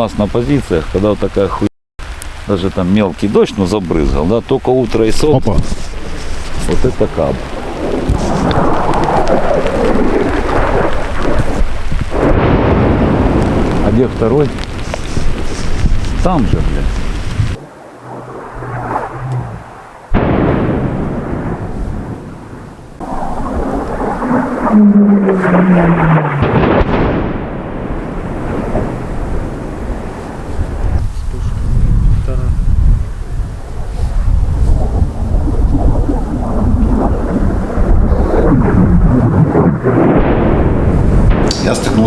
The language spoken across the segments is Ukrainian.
нас на позициях, когда вот такая хуйня, даже там мелкий дождь, ну забрызгал, да, только утро и солнце, Опа. вот это каб. А где второй? Там же, блядь. Я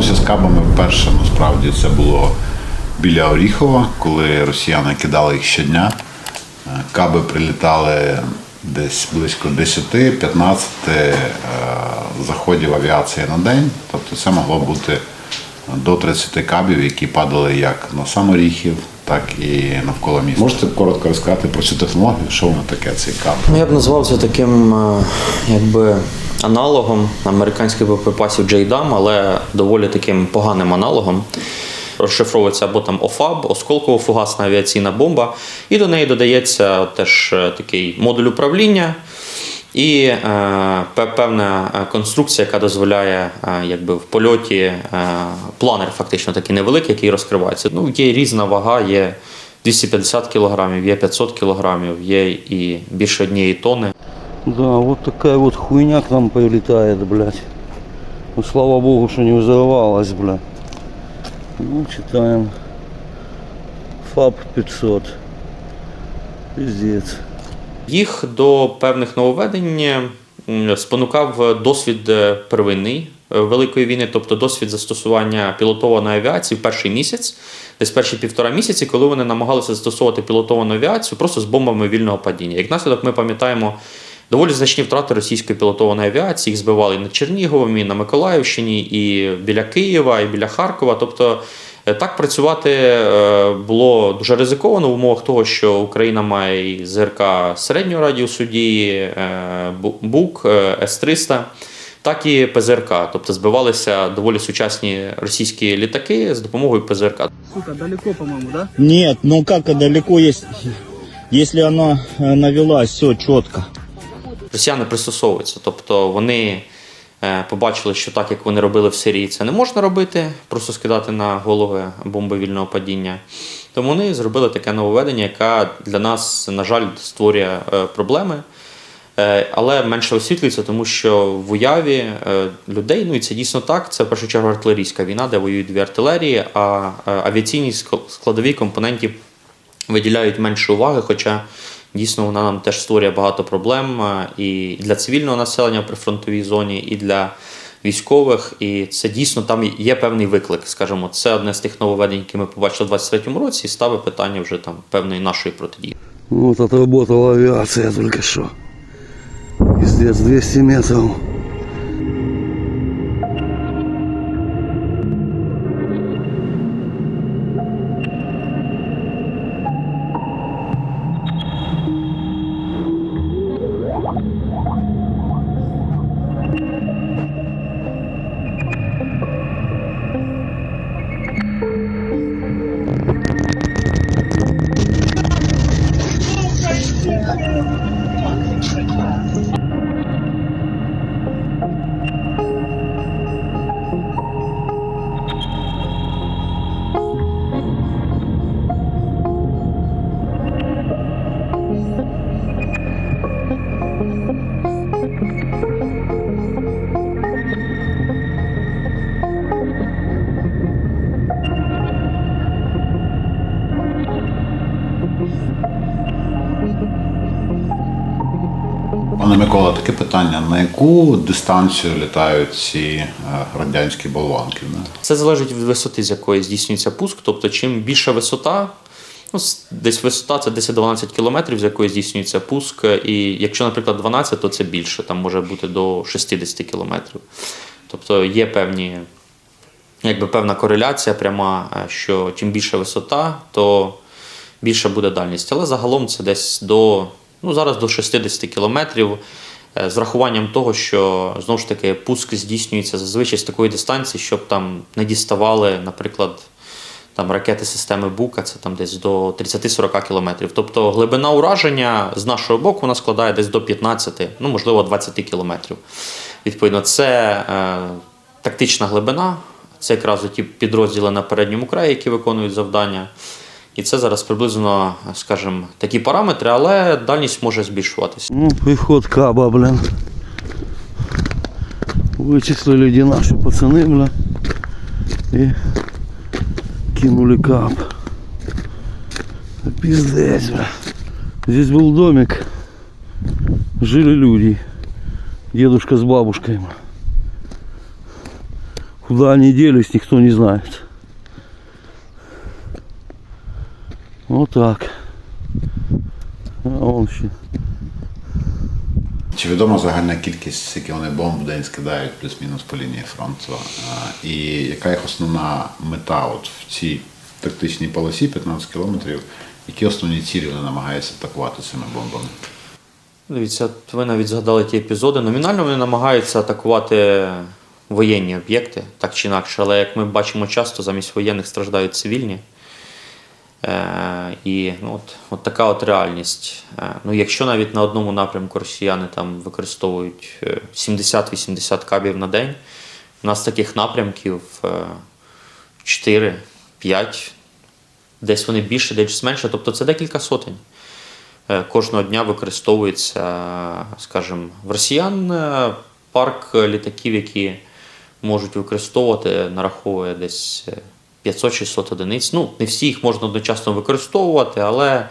стикнувся з кабами вперше. Насправді це було біля Оріхова, коли росіяни кидали їх щодня. Е, Каби прилітали десь близько 10-15 е, заходів авіації на день. Тобто це могло бути до 30 кабів, які падали як на сам Оріхів, так і навколо міста. Можете коротко розказати про цю технологію, що воно таке, цей каб? Ну, я б назвав це таким е, якби аналогом американських боєприпасів JDAM, але доволі таким поганим аналогом. Розшифровується або там ОФАБ, осколково-фугасна авіаційна бомба, і до неї додається теж е, такий модуль управління і е, певна е, конструкція, яка дозволяє якби, в польоті планер фактично такий невеликий, який розкривається. Ну, є різна вага, є 250 кг, є 500 кг, є і більше однієї тонни. Да, вот такая вот хуйня к нам прилетает, блядь. Ну, слава богу, что не взорвалась, бля. Ну, читаем. ФАП 500. Пиздец. Їх до певних нововведень спонукав досвід е, первинний е, Великої війни, тобто досвід застосування пілотованої авіації в перший місяць, десь перші півтора місяці, коли вони намагалися застосовувати пілотовану авіацію просто з бомбами вільного падіння. Як наслідок, ми пам'ятаємо доволі значні втрати російської пілотованої авіації. Їх збивали і на Чернігові, і на Миколаївщині, і біля Києва, і біля Харкова. Тобто Е, Так працювати е, було дуже ризиковано в умовах того, що Україна має і ЗРК середнього радіусу дії, е, БУК, е, С-300, так і ПЗРК. Тобто збивалися доволі сучасні російські літаки з допомогою ПЗРК. Сука, далеко, по-моему, да? Нет, ну как далеко есть, если она э, навелась, все четко. Росіяни пристосовуються, тобто вони е, побачили, що так як вони робили в Сирії, це не можна робити, просто скидати на голови бомби вільного падіння. Тому вони зробили таке нововведення, яке для нас, на жаль, створює е, проблеми. Е, Але менше освітлюється, тому що в уяві людей, ну і це дійсно так, це в першу чергу артилерійська війна, де воюють дві артилерії, а авіаційні складові компонентів виділяють менше уваги, хоча дійсно вона нам теж створює багато проблем е, і для цивільного населення в прифронтовій зоні, і для військових. І це дійсно там є певний виклик. Скажімо, це одне з тих нововведень, які ми побачили у 23-му році, і ставить питання вже там певної нашої протидії. Вот отработала авіація тільки що. Піздець, 200 метров. Пане Микола, таке питання: на яку дистанцію літають ці е, радянські болванки? Це залежить від висоти, з якої здійснюється пуск. Тобто, чим більша висота, ну, десь висота це 10-12 кілометрів, з якої здійснюється пуск. І якщо, наприклад, 12, то це більше, там може бути до 60 кілометрів. Тобто є певні, якби певна кореляція пряма, е, що чим більша висота, то більша буде дальність. Але загалом це десь до, ну, зараз до 60 кілометрів. е, З рахуванням того, що знову ж таки пуск здійснюється зазвичай з такої дистанції, щоб там не діставали, наприклад, Там ракети системи Бука це там десь до 30-40 кілометрів. Тобто глибина ураження з нашого боку вона складає десь до 15, ну можливо 20 кілометрів. Відповідно, це е, тактична глибина, це якраз ті підрозділи на передньому краї, які виконують завдання. І це зараз приблизно, скажімо, такі параметри, але дальність може збільшуватися. Ну, приход каба, блин. Вычислили, где наши пацаны, бля. И кинули кап. Да Пиздец, бля. Здесь был домик. Жили люди. Дедушка с бабушкой. бля. Куда они делись, никто не знает. Вот так. А он еще. Чи відома загальна кількість, скільки вони бомб в день скидають плюс-мінус по лінії фронту? І яка їх основна мета от в цій тактичній полосі 15 кілометрів? Які основні цілі вони намагаються атакувати цими бомбами? Дивіться, ви навіть згадали ті епізоди. Номінально вони намагаються атакувати воєнні об'єкти, так чи інакше, але як ми бачимо часто, замість воєнних страждають цивільні. Е, і ну, от, от така от реальність. Е, ну, якщо навіть на одному напрямку росіяни там використовують е, 70-80 кабів на день, у нас таких напрямків е, 4-5, десь вони більше, десь менше, тобто це декілька сотень. Е, Кожного дня використовується, скажімо, в росіян е, парк літаків, які можуть використовувати, нараховує десь е, 500-600 одиниць. Ну, не всі їх можна одночасно використовувати, але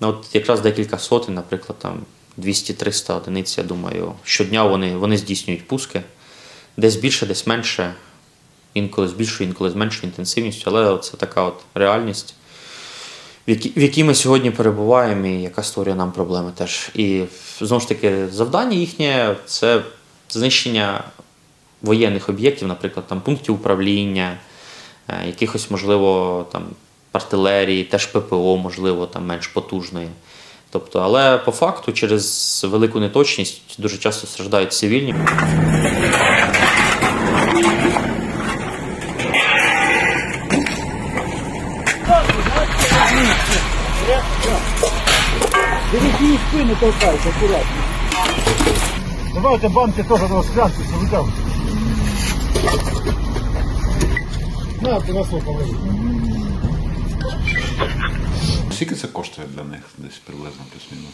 ну, от якраз декілька сотень, наприклад, там 200-300 одиниць, я думаю, щодня вони, вони здійснюють пуски. Десь більше, десь менше, інколи з більшою, інколи з меншою інтенсивністю, але це така от реальність в якій, ми сьогодні перебуваємо, і яка створює нам проблеми теж. І знову ж таки, завдання їхнє це знищення воєнних об'єктів, наприклад, там пунктів управління, якихось, можливо, там артилерії, теж ППО, можливо, там менш потужної. Тобто, але по факту, через велику неточність дуже часто страждають цивільні. Давайте банки тоже до склянки вытягивай. На, ты на положи. Скільки це коштує для них десь приблизно плюс-мінус?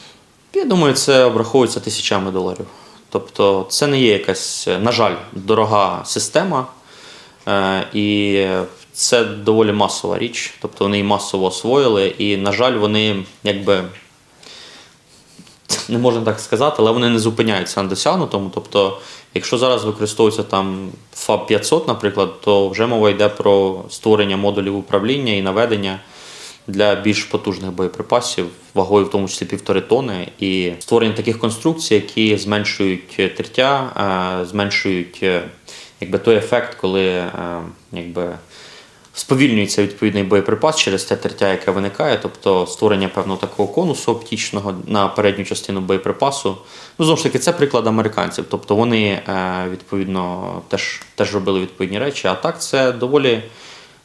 Я думаю, це обраховується тисячами доларів. Тобто, це не є якась, на жаль, дорога система, е, і це доволі масова річ. Тобто вони її масово освоїли, і, на жаль, вони якби. Не можна так сказати, але вони не зупиняються на досягнутому. Тобто, якщо зараз використовується там FAB 500, наприклад, то вже мова йде про створення модулів управління і наведення для більш потужних боєприпасів, вагою в тому числі півтори тони, і створення таких конструкцій, які зменшують тертя, е, зменшують е, якби, той ефект, коли е, якби, сповільнюється відповідний боєприпас через те тертя, яке виникає, тобто створення певного такого конусу оптічного на передню частину боєприпасу. Ну, знову ж таки, це приклад американців. Тобто вони е, відповідно теж, теж робили відповідні речі. А так це доволі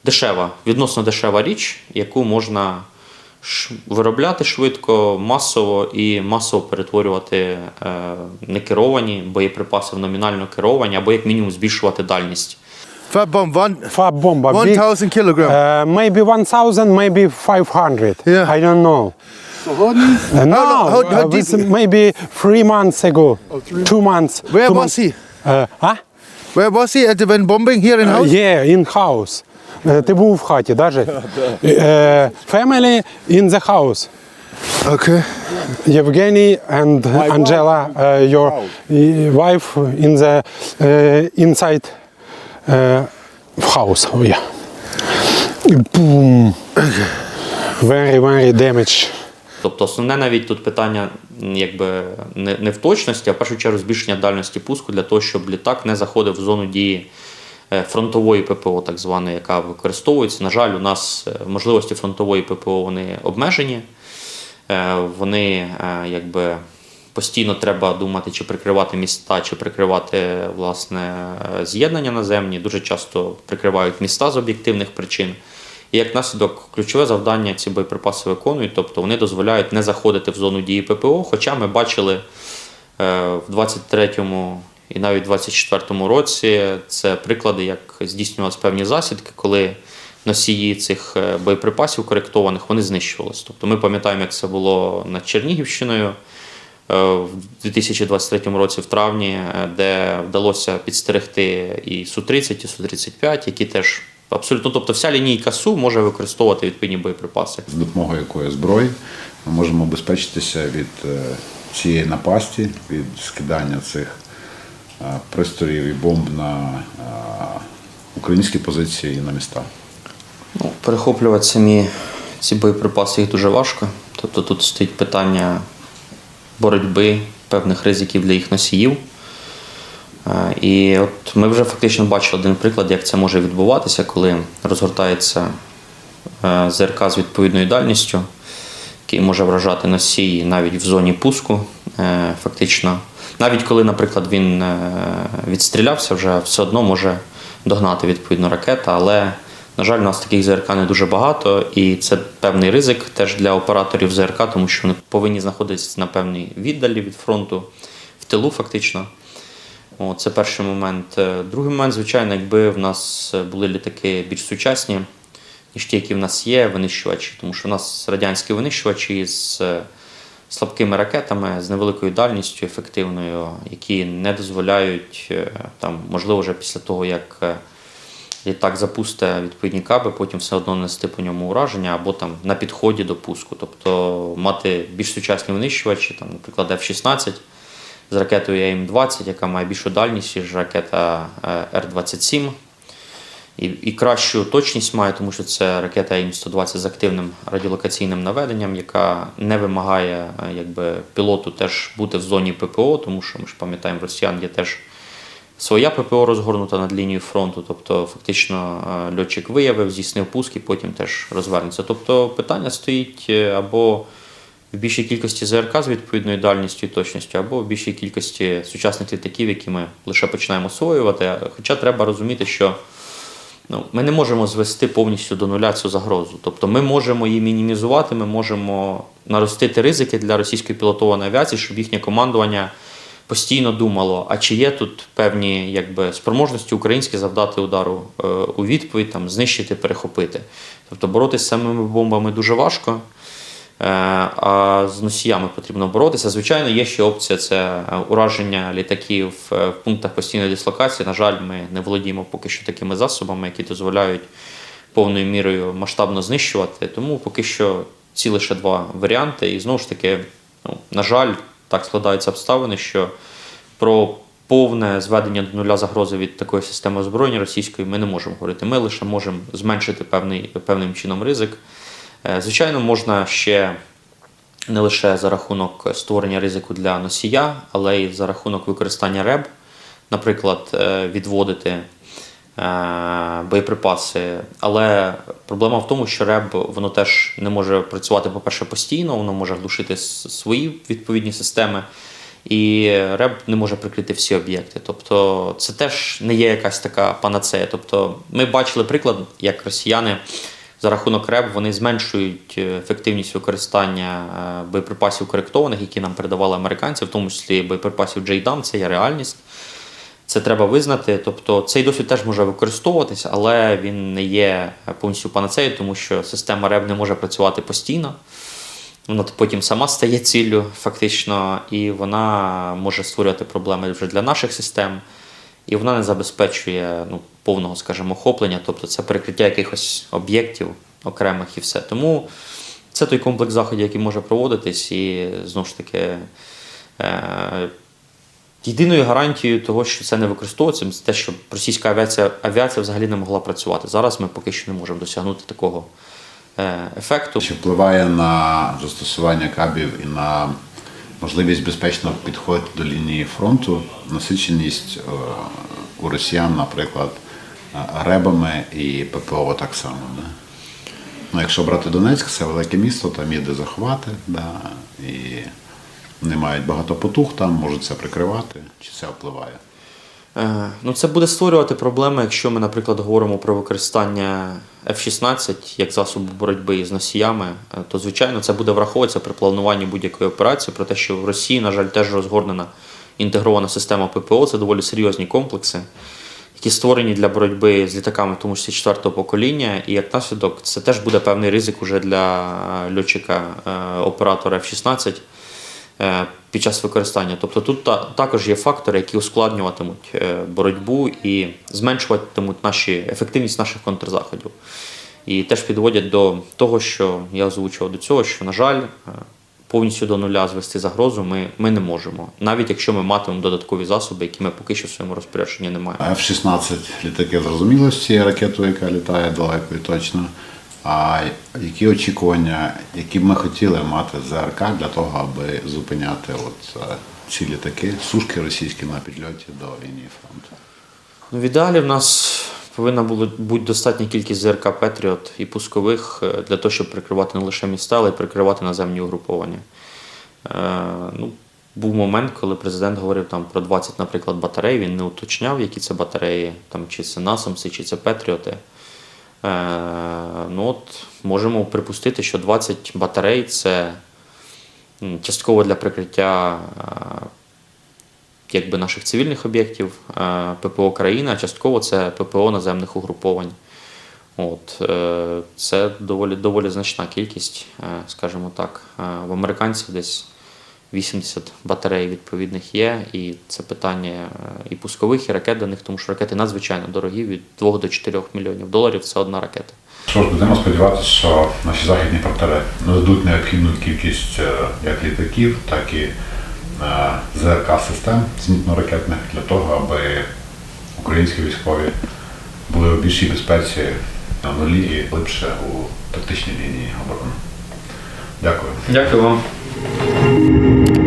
дешева, відносно дешева річ, яку можна виробляти швидко, масово і масово перетворювати е, некеровані боєприпаси в номінально керовані, або як мінімум збільшувати дальність. Fab bomb one Fab bomba. big, 1000 kilogram. uh, maybe 1,000, maybe 500. Yeah. I don't know. Uh, no, how- how uh, deep- this maybe three months ago, two months. Where two was months. he? Uh, huh? Where was he at the when bombing here in Uh, house? yeah, in house. Uh, ти був в хаті, даже. uh, family in the house. Okay. Evgeny and Angela, uh, your uh, wife, in the uh, inside uh, house. Oh, yeah. Boom. Very, very damage. Тобто основне навіть тут питання якби не, не в точності, а в першу чергу збільшення дальності пуску для того, щоб літак не заходив в зону дії е, фронтової ППО, так званої, яка використовується. На жаль, у нас е, можливості фронтової ППО вони обмежені. Е, Вони е, якби постійно треба думати, чи прикривати міста, чи прикривати власне з'єднання наземні. Дуже часто прикривають міста з об'єктивних причин. І як наслідок, ключове завдання ці боєприпаси виконують, тобто вони дозволяють не заходити в зону дії ППО. Хоча ми бачили е, в 23-му і навіть в 24-му році це приклади, як здійснювалися певні засідки, коли носії цих е, боєприпасів коректованих вони знищувалися. Тобто ми пам'ятаємо, як це було над Чернігівщиною в 2023 році, в травні, е, де вдалося підстерегти і Су-30, і Су-35, які теж абсолютно, тобто вся лінійка Су може використовувати відповідні боєприпаси. За допомогою якої зброї ми можемо обезпечитися від е, цієї напасті, від скидання цих е, пристроїв і бомб на е, українські позиції і на міста. Ну, перехоплювати самі ці боєприпаси їх дуже важко. Тобто тут стоїть питання боротьби, певних ризиків для їх носіїв. І от ми вже фактично бачили один приклад, як це може відбуватися, коли розгортається е, ЗРК з відповідною дальністю, який може вражати носій навіть в зоні пуску. е, Фактично, навіть коли, наприклад, він е, відстрілявся, вже все одно може догнати відповідно ракета, але, на жаль, у нас таких ЗРК не дуже багато, і це певний ризик теж для операторів ЗРК, тому що вони повинні знаходитися на певній віддалі від фронту, в тилу, фактично. О, це перший момент. Е, Другий момент, звичайно, якби в нас були літаки більш сучасні, ніж ті, які в нас є, винищувачі, тому що в нас радянські винищувачі з е, слабкими ракетами, з невеликою дальністю, ефективною, які не дозволяють, е, там, можливо, вже після того, як е, літак запустить відповідні каби, потім все одно нести по ньому ураження або там на підході до пуску. Тобто мати більш сучасні винищувачі, там, наприклад, F-16 з ракетою АІМ-20, яка має більшу дальність, ніж ракета е, Р-27. І, і кращу точність має, тому що це ракета АІМ-120 з активним радіолокаційним наведенням, яка не вимагає е, якби, пілоту теж бути в зоні ППО, тому що ми ж пам'ятаємо, росіян є теж своя ППО розгорнута над лінією фронту. Тобто, фактично, е, льотчик виявив, здійснив пуск і потім теж розвернеться. Тобто питання стоїть е, або в більшій кількості ЗРК з відповідною дальністю і точністю, або в більшій кількості сучасних літаків, які ми лише починаємо освоювати. Хоча треба розуміти, що ну, ми не можемо звести повністю до нуля цю загрозу. Тобто ми можемо її мінімізувати, ми можемо наростити ризики для російської пілотованої авіації, щоб їхнє командування постійно думало, а чи є тут певні якби, спроможності українські завдати удару е, у відповідь, там, знищити, перехопити. Тобто боротися з самими бомбами дуже важко. Е, А з носіями потрібно боротися. Звичайно, є ще опція це е, ураження літаків в пунктах постійної дислокації. На жаль, ми не володіємо поки що такими засобами, які дозволяють повною мірою масштабно знищувати. Тому поки що ці лише два варіанти. І знову ж таки, ну, на жаль, так складаються обставини, що про повне зведення до нуля загрози від такої системи озброєння російської ми не можемо говорити. Ми лише можемо зменшити певний, певним чином ризик. Е, Звичайно, можна ще не лише за рахунок створення ризику для носія, але й за рахунок використання РЕБ, наприклад, е, відводити боєприпаси. Але проблема в тому, що РЕБ воно теж не може працювати, по-перше, постійно, воно може глушити свої відповідні системи. І РЕБ не може прикрити всі об'єкти. Тобто це теж не є якась така панацея. Тобто ми бачили приклад, як росіяни за рахунок РЕБ вони зменшують е, ефективність використання е, боєприпасів коректованих, які нам передавали американці, в тому числі боєприпасів JDAM, це є реальність. Це треба визнати. Тобто цей досвід теж може використовуватися, але він не є повністю панацеєю, тому що система РЕБ не може працювати постійно. Вона потім сама стає ціллю, фактично, і вона може створювати проблеми вже для наших систем, і вона не забезпечує ну, повного, скажімо, охоплення, тобто це перекриття якихось об'єктів окремих і все. Тому це той комплекс заходів, який може проводитись, і знову ж таки. Єдиною гарантією того, що це не використовується, це те, що російська авіація, авіація взагалі не могла працювати. Зараз ми поки що не можемо досягнути такого е, ефекту. Чи впливає на застосування кабів і на можливість безпечно підходити до лінії фронту, насиченість е, у росіян, наприклад, е, ребами і ППО так само. Да? Ну, якщо брати Донецьк, це велике місто, там є де заховати, да, і вони мають багато потуг там, можуть це прикривати. Чи це впливає? Е, Ну, це буде створювати проблеми, якщо ми, наприклад, говоримо про використання F-16 як засобу боротьби з носіями, е, то звичайно це буде враховуватися при плануванні будь-якої операції, про те, що в Росії, на жаль, теж розгорнена інтегрована система ППО, це доволі серйозні комплекси, які створені для боротьби з літаками, тому числі четвертого покоління. І як наслідок, це теж буде певний ризик уже для е, льотчика оператора F-16 е, під час використання. Тобто тут та, також є фактори, які ускладнюватимуть е, боротьбу і зменшуватимуть наші, ефективність наших контрзаходів. І теж підводять до того, що я озвучував до цього, що, на жаль, е, повністю до нуля звести загрозу ми, ми не можемо, навіть якщо ми матимемо додаткові засоби, які ми поки що в своєму розпорядженні не маємо. F-16 літаки зрозуміло з цією ракетою, яка літає далеко і точно. А які очікування, які б ми хотіли мати ЗРК для того, аби зупиняти от е, ці літаки, сушки російські на підльоті до лінії фронту? Ну, в ідеалі в нас повинна бути достатня кількість ЗРК Петріот і пускових е, для того, щоб прикривати не лише міста, але й прикривати наземні угруповання. Е, ну, був момент, коли президент говорив там про 20, наприклад, батарей. Він не уточняв, які це батареї, там, чи це насамси, чи це Петріоти. Е, ну, от, можемо припустити, що 20 батарей це частково для прикриття е, якби наших цивільних об'єктів е, ППО країни, а частково це ППО наземних угруповань. От, це доволі, доволі значна кількість, скажімо так. В американців десь 80 батарей відповідних є, і це питання е, і пускових, і ракет до них, тому що ракети надзвичайно дорогі, від 2 до 4 мільйонів доларів це одна ракета. Що ж, будемо сподіватися, що наші західні партнери нададуть необхідну кількість е, як літаків, так і е, ЗРК-систем зенітно-ракетних для того, аби українські військові були у більшій безпеці на нулі і глибше у тактичній лінії оборони. Дякую. Дякую вам. Thank you.